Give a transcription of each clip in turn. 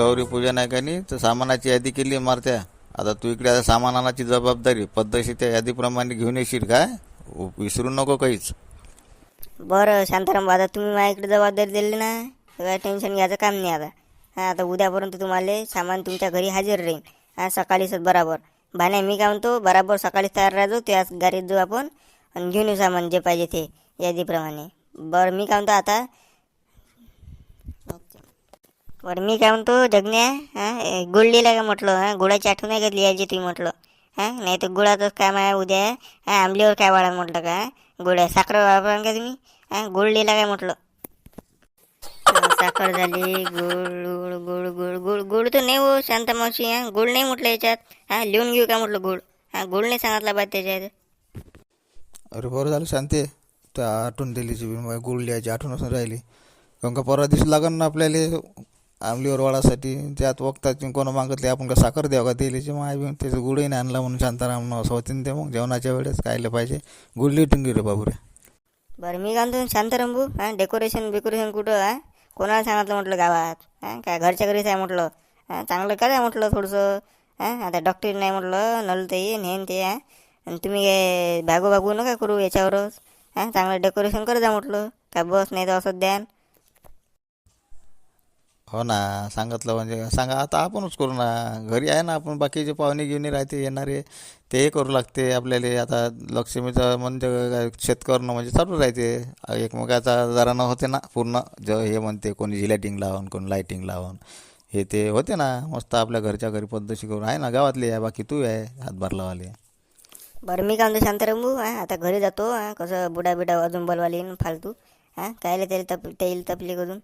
गौरी पूजन आहे का नाही तर सामानाची यादी केली मारत्या. आता तू इकडे आता सामान आणायची जबाबदारी पद्धतशीर त्या यादीप्रमाणे घेऊन येशील काय? विसरू नको काहीच. बरं शांताराम आता तुम्ही माझ्या इकडे जबाबदारी दिली ना काय टेन्शन घ्यायचं काम नाही आता. हां आता उद्यापर्यंत तुम्हाला सामान तुमच्या घरी हजर राहील हां सकाळीच बराबर. भाण्या मी काय म्हणतो बराबर सकाळीच तयार राहतो त्याच गाडीत जाऊ आपण आणि घेऊन येऊ सामान जे पाहिजे ते यादीप्रमाणे. बरं मी काय म्हणतो आता बरं मी काय म्हणतो जगण्या हां गुळ लिहिला का म्हटलं हां गुळाची आठवण आहे का लिहायची तुम्ही म्हटलं. हां नाही तर गुळाचंच काम आहे उद्या हां आंबलीवर काय वाढा म्हटलं का गुळ आहे साखर वापरा का तुम्ही? हां गुळ लिहिला काय म्हटलं? साखर झाली गुळ गुळ गुळ गुळ गुळ गुळ तर नाही हो शांत मावशी हां गुळ नाही म्हटलं याच्यात. हां लिहून घेऊ का म्हटलं गुळ? हां गुळ नाही सांगितला बा त्याच्यात. अरे बरं झालं शांती त्या आठवण दिलीची गुळ लिहायची आठवण असून राहिली. कारण का परवा दिवशी लागन ना आपल्याला आमलीवर वाढासाठी त्यात वक्ताची कोण मागतले आपण का साखर द्यावं का तेलीची मग आई त्याचं गुडही नाही आणला म्हणून शांताराम असं ते मग जेवणाच्या वेळेस खायला पाहिजे. गुड लिटून गेले बाबुरे. बरं मी घालतो शांताराम शांतारामबू हां डेकोरेशन बिकोरेशन कुठं हां? कोणाला सांगितलं म्हटलं गावात? हां काय घरच्या घरीच आहे म्हटलं? हां चांगलं करा म्हटलं थोडंसं? हां आता डॉक्टर नाही म्हटलं नल ते नेन ते हां? आणि तुम्ही काय भागू भागू नका करू याच्यावरच? हां चांगलं डेकोरेशन कर जा म्हटलं. काय बस नाही तर असं द्यान हो ना सांगितलं म्हणजे सांगा आता आपणच करू ना. घरी आहे ना आपण बाकीचे पाहुणे घेऊन राहते येणारे ते करू लागते आपल्याला. आता लक्ष्मीचं म्हणजे काय शेत करणं म्हणजे चालू राहते. एकमेकाचा जरा न होते ना पूर्ण. ज हे म्हणते कोणी जिलायटिंग लावून कोणी लायटिंग लावून. हे ते होते ना मस्त आपल्या घरच्या घरी पद्धतशी करून. आहे ना गावातली आहे बाकी तू आहे हातभार लावाले बरं मी काय शांत शांतारामबू हां आता घरी जातो. हां कसं बुडा बिडा अजून बोलवायला फालतू. हां कायले त्याला तप त्याला तपली करून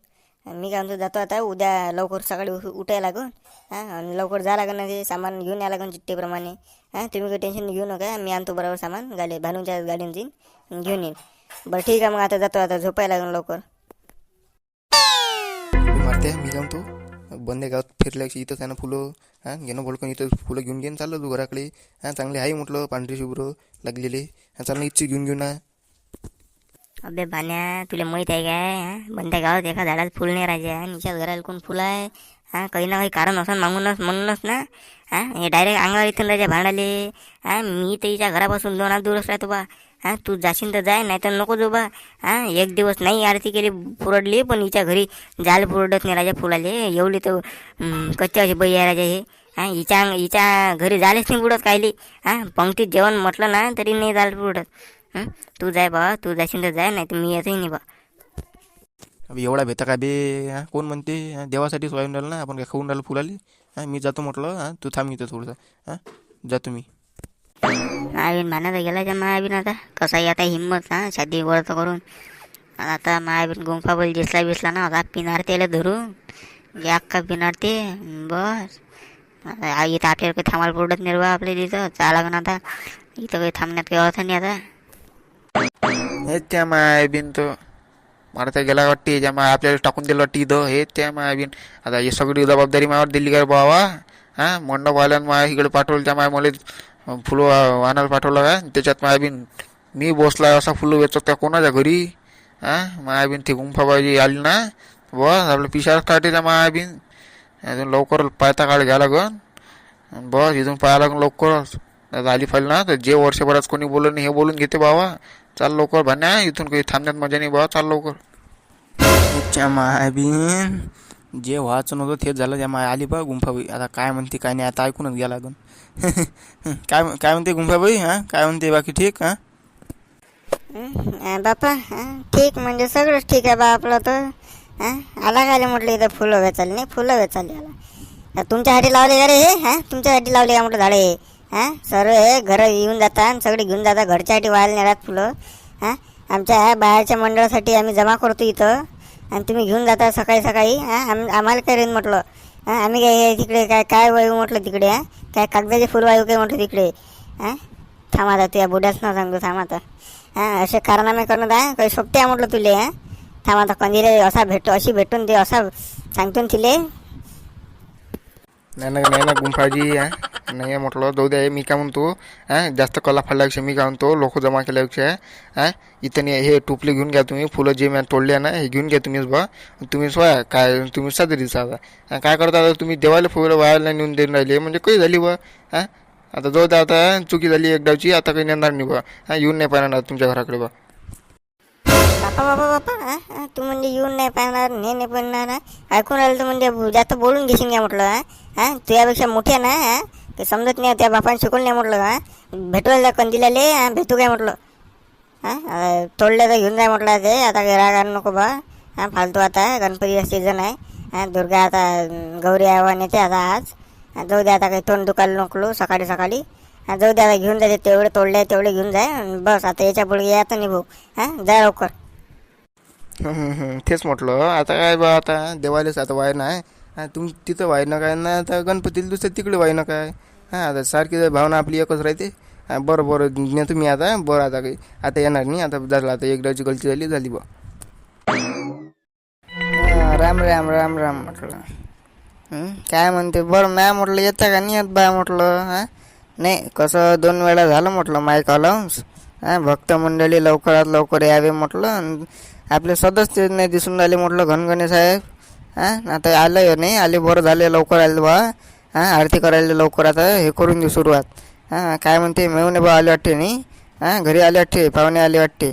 मी काय म्हणतो जातो आता उद्या लवकर सकाळी उठायला लागून हां आणि लवकर जा लागेल ना ते सामान घेऊन या लागेल चिठ्ठीप्रमाणे हां तुम्ही काही टेन्शन घेऊ नका मी आणतो बरोबर सामान गाडी भानूच्या गाडीने जाईन घेऊन येईन. बरं ठीक आहे मग आता जातो आता झोपायला लागेल लवकर. मारते मी काय म्हणतो बंदे गावात फिरल्याची इथंच आहे ना फुलं हां घेणं बोलकन इथं फुलं घेऊन घेऊन चाललो तू घराकडे हां चांगले आहे म्हटलं पांढरी शुभ्र लागलेले हां चालणं इच्छी घेऊन घेऊ ना अबे भाण्या तुला माहीत आहे काय बंद्या गावात एका झाडात फुल नाही राहायचे आणि निशाच घराला कोण फुलं आहे हां? काही ना काही कारण असं मागूनच म्हणूनच ना हां? हे डायरेक्ट अंगावर इथून राहायचे भांडाले हां? मी तर हिच्या घरापासून दोन हात दूरच राहतो बा हां? तू जाशील तर जाय नाही तर नको जो बा हां? एक दिवस नाही आरती केली पुरडली पण हिच्या घरी जायला पुरडत नाही राजा फुलाले एवढी तर कच्चे अशी बाई आहे राजा हे? हां हिच्या अंग- हिच्या घरी झालेच नाही बुडत कायली हां? पंक्तीत जेवण म्हटलं ना तरी नाही जाल पुरडत. हं? तू जाय बा तू जाशील तर जाय नाही तर मी येतही नाही बा अबे एवढा भेता का बे हां कोण म्हणते हां देवासाठी सोयाबीन राहिलं ना आपण काय खाऊन राहिलं फुलाली हां मी जातो म्हटलं हां तू थांब इथं थोडंसं हां जातो मी महावीन भाण्याचा गेला त्या महावीन आता कसाही आता हिंमत ना शादी वळत करून आणि आता महावीन गुंफा बैल दिसला बिसला ना आता पिनार त्याला धरून जे अक्का पिनार ते बस आता इथं आपल्याला काही थांबायला पडत नाही बा आपल्या तिथं चाला लागून आता इथं काही थांबण्यात काही अर्थ नाही आता हे त्या मायाबीन तर मारता गेला वाटते ज्या माय आपल्याला टाकून दिलं वाटते इथं. हे त्या मायाबीन आता हे सगळी जबाबदारी मायावर दिली का रे बाबा हां? मंडप आल्यानं माया इकडे पाठवलं त्या माय मला फुलं आणायला पाठवलं का? त्याच्यात मायाबीन मी बसला असा फुलं वेचत त्या कोणाच्या घरी? हां? मायाबीन ते गुंफाबाजी आली ना? बस आपलं पिशाच काढते त्या मायाबीन अजून लवकर पायता काळ घ्या लागन. बस इथून पाया लागून लवकरच झाली आली फाईल ना? तर जे वर्षभरात कोणी बोललं नाही हे बोलून घेते बाबा चाल लवकर भाण्या इथून काही थांबण्यात मजा नाही बाबा चाल लवकर. मायाबीन जे व्हायचं नव्हतं तेच झालं त्या माया आली बा गुंफाबाई. आता काय म्हणते काय नाही आता ऐकूनच घ्या लागून. काय काय म्हणते गुंफाबाई हां? काय म्हणते बाकी ठीक हां? बापा ठीक म्हणजे सगळंच ठीक आहे बा आपलं तर. हं, आला काय म्हटलं इथं फुलं वेचायला? नाही फुलं आला. तर तुमच्यासाठी लावले का रे हे? हां तुमच्यासाठी लावले का म्हटलं झाडे? हां? सर्व हे घरं येऊन जातात आणि सगळे घेऊन जातात. घरच्यासाठी व्हायला नाही फुलं. हां? आमच्या ह्या बाहेरच्या मंडळासाठी आम्ही जमा करतो इथं. आणि तुम्ही घेऊन जाता सकाळी सकाळी. हां? आम आम्हाला काय रेन म्हटलं? हां? आम्ही काय तिकडे काय काय वायू म्हटलं तिकडे? हां? काय कागदाचे फुल वायू काय म्हटलं तिकडे? हां? थांब आता त्या बुड्याच ना सांगतो थांब आता. हां? असे कारनामे करणं आहे काही सोपटे आहे म्हटलं तुले हां? थांब आता कंदिरे असा भेटतो अशी भेटून दे असा सांगतो ना तिले. नाही ना नाही ना गुंफाजी हा? नाही म्हटलं जाऊ द्या मी काय म्हणतो हां? जास्त कला फाडल्यापेक्षा मी काय म्हणतो लोक जमा केल्यापेक्षा हां? इथं नाही हे टोपले घेऊन घ्या तुम्ही फुलं जे मी तोडले ना हे घेऊन घ्या तुम्हीच बा. तुम्ही स्वया काय तुम्ही साजरी आता काय करता आता तुम्ही देवाला फुलं वायाला नेऊन देऊन राहिले म्हणजे काही झाली बा हां? आता जाऊ द्या आता चुकी झाली एकदाची आता काही नेणार नाही बा. हां येऊन नाही पाहणार तुमच्या घराकडे बा. बापा बापा बापा तू म्हणजे येऊन नाही पाहणार ने नाही पाहणार ऐकून राहिलं तर म्हणजे जास्त बोलून घेशील काय म्हटलं हां? तुझ्यापेक्षा मोठ्या ना हां? ते समजत नाही त्या बापाने शिकवलं नाही म्हटलं का भेटवायला कंदिलाले हां? भेटू काय म्हटलं? हा? तोडल्या तर घेऊन जाय म्हटलं ते आता काही राग आणू नको बा हां? फालतू आता गणपतीचा सीझन आहे हां? दुर्गा आता गौरी आव्हान येते आता आज जाऊ दे आता काही तोंड दुखायला नकलो सकाळी सकाळी जाऊ दे आता घेऊन जाते तेवढे तोडले तेवढे घेऊन जाय बस आता याच्यापुढे यायचं नाही भाऊ हां? जा लवकर. तेच म्हटलं. आता काय बा आता देवालेच आता वाय नाही हा तुम तिथं वाय ना काय ना आता गणपतीला दुसरं तिकडे वाय ना काय? हां आता सारखी जर भावना आपली एकच राहते. हां बरं बरं नेतो मी आता. बरं आता काही आता येणार नाही. आता झालं आता एकदाची गलती झाली झाली बा. राम राम राम राम म्हटलं. काय म्हणते? बरं नाही म्हटलं येता का नाही येत बा म्हटलं हा? नाही कसं दोन वेळा झालं म्हटलं माईक अलाउन्स भक्त मंडळी लवकरात लवकर यावे म्हटलं आपले सदस्य नाही दिसून राहिले म्हटलं घनगणे साहेब. हा आता आलं नाही आले बरं झाले लवकर आले बा. हां आरती करायला लवकर आता हे करून देऊ सुरुवात. हां काय म्हणते मेवणे बा आले वाटते नाही? हां घरी आले वाटते पाहुणे आले वाटते.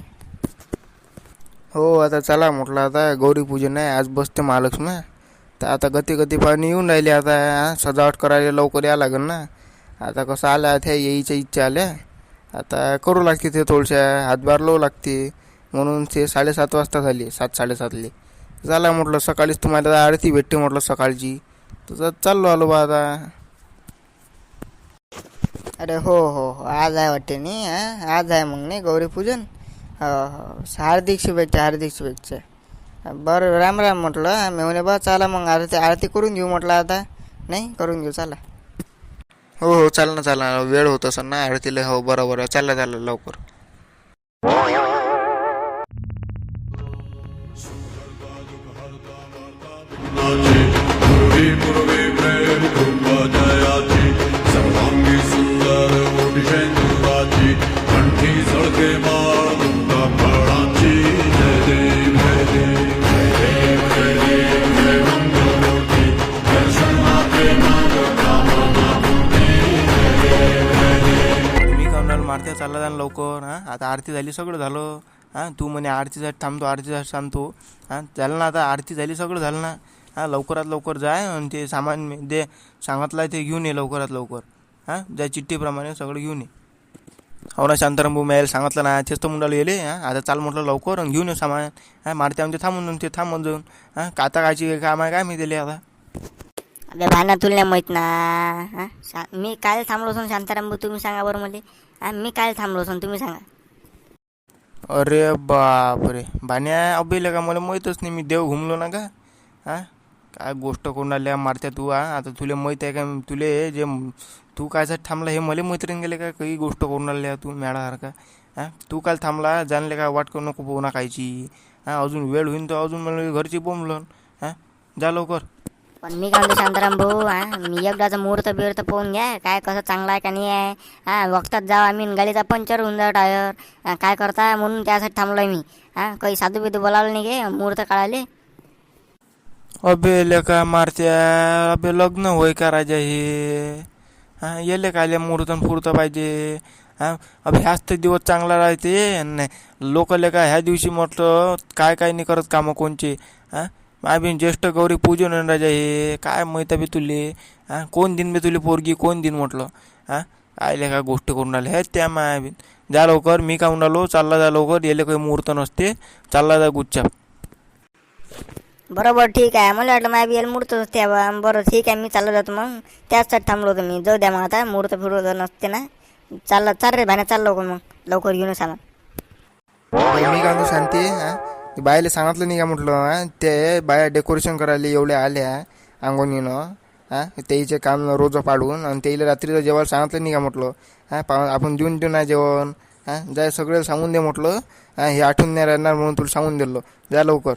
हो आता चला म्हटलं आता गौरीपूजन आहे आज बसते महालक्ष्मी तर आता गती गती पाणी येऊन राहिले आता हां सजावट करायला लवकर या लागेल ना. आता कसं आल्या त्या येईच्या इच्छा आल्या. आता करू लागते ते थोडशा हातभार लावू लागते. म्हणून ते साडेसात वाजता झाली सात साडेसातले. झाला म्हटलं सकाळीच तुम्हाला आरती भेटते म्हटलं सकाळची. तर चाललो आलो बा आता. अरे हो हो हो. आज आहे वाटते नाही हां? आज आहे मग नाही गौरीपूजन हो हो. हार्दिक शुभेच्छा हार्दिक शुभेच्छा. बरं राम राम म्हटलं. मेवणे बा चला मग आरती आरती करून घेऊ म्हटलं आता. नाही करून घेऊ चला. हो हो चाल ना चाल वेळ होत असं ना आरतीला. हो बरोबर चालला चालला लवकर. जा ना लवकर हां? आता आरती झाली सगळं झालं. हां? तू म्हणे आरतीसाठी थांबतो आरतीसाठी थांबतो हां? झालं ना आता आरती झाली सगळं झालं ना. हां? लवकरात लवकर जाय आणि ते सामान मी- दे. सांगितलं आहे ते घेऊन ये लवकरात लवकर. हां? ज्या चिठ्ठीप्रमाणे सगळं घेऊन ये. हो ना शांताराम भाऊ मिळेल सांगितलं ना तेच तर मुंडाला येले हां? आता चाल म्हटलं लवकर आणि घेऊन ये सामान. हां? मारते आमचे थांबून ते थांबून जाऊन. हां? काता कायची काम आहे काय मी दिले आता? अबे भाना तुला नाही ना. हां? मी काय थांबलो असून शांताराम भाऊ तुम्ही सांगा बरं मला. मी काय थांबलो असून तुम्ही सांगा. अरे बापरे. बाण्या अबेले का मला माहीतच नाही मी देव घुमलो ना का? हा काय गोष्ट कोणाल्या मारत्या तू हा आता तुला माहीत आहे का तुले जे तू कायसाठी थांबला हे मला मैत्रीण गेले का? काही गोष्ट करून आल्या तू मॅडासारखा हा तू काल थांबला जाणले का वाट करू नको पोहना खायची? हा अजून वेळ होईन तर अजून मला घरची बोंबलन हा जा लवकर. पण मी काय म्हणतो शांताराम भाऊ हा. मी एकदाचा मुहूर्त बिहूर्त पाहून घ्या काय कसं चांगलं आहे का नाही आहे. हा वक्तात जाव आम्ही आणि गाडीचा पंचर होऊन जा टायर. काय करता म्हणून त्यासाठी थांबलोय मी. हा काही साधू बिधू बोलावलं नाही गे मुहूर्त काढाले अबे लेका मारत्या. अबे लग्न होय का राजा हे? हा येले कायले मुहूर्तन फुरतं पाहिजे? हा अबे ह्याच तर दिवस चांगला राहते. नाही लोक लेका ह्या दिवशी म्हटलं काय काय नाही करत कामं कोणचे. हा? आम्ही ज्येष्ठ गौरी पूजन राजा हे. काय माहिती बी तुले? हा? कोण दिन बी तुले पोरगी? कोण दिन म्हटलं? हा? काय लेका गोष्ट करून राहिले? हे त्या माया बी जा लवकर मी का म्हणालो चालला जा लवकर येले काही मुहूर्त नसते. चालला जा गुच्छा. बरोबर ठीक आहे. मला वाटलं माझ्या बियाला मुहूर्त असते बा बरं ठीक आहे. मी चाललो जातो मग. त्याचसाठी थांबलो होतो मी. जाऊ द्या मग आता. मुहूर्त फिरवत नसते ना. चाललं चाल रे भाण्या चाल लवकर मग. लवकर घेऊन सामान. बाई, मी काय शांती? हां? बायला सांगितलं नाही का म्हटलं ते बाया डेकोरेशन करायला एवढ्या आल्या अंगोनीनं हां? त्याचे काम रोज पाडून आणि त्याला रात्रीचं जेवायला सांगितलं नाही का म्हटलं हां? पा आपण देऊन देऊ ना जेवण हां? जाय सगळे सांगून दे म्हटलं हां? हे आठवून नाही राहणार म्हणून तुला सांगून दिलं. जा लवकर.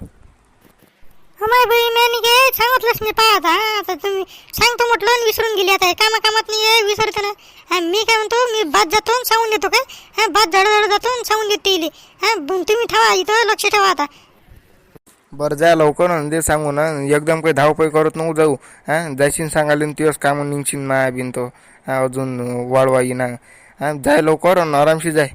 माय बाई मी गे सांगितलंच मी पाय आता आता तुम्ही सांगतो म्हटलं आणि विसरून गेली आता कामा कामात नाही आहे विसरते ना मी काय म्हणतो मी बाद जातो आणि सांगून देतो काय? हा बाद झाड झाड जातो आणि सांगून देते इले. हा तुम्ही ठेवा इथं लक्ष ठेवा आता. बरं जा लवकर आणि दे सांगू ना एकदम काही धावपळ करत नको जाऊ. हा जायशीन सांगायला दिवस कामं निघशील ना बिन तो. अजून वाढवा येईना. हा जाय लवकर आणि आरामशी जाय.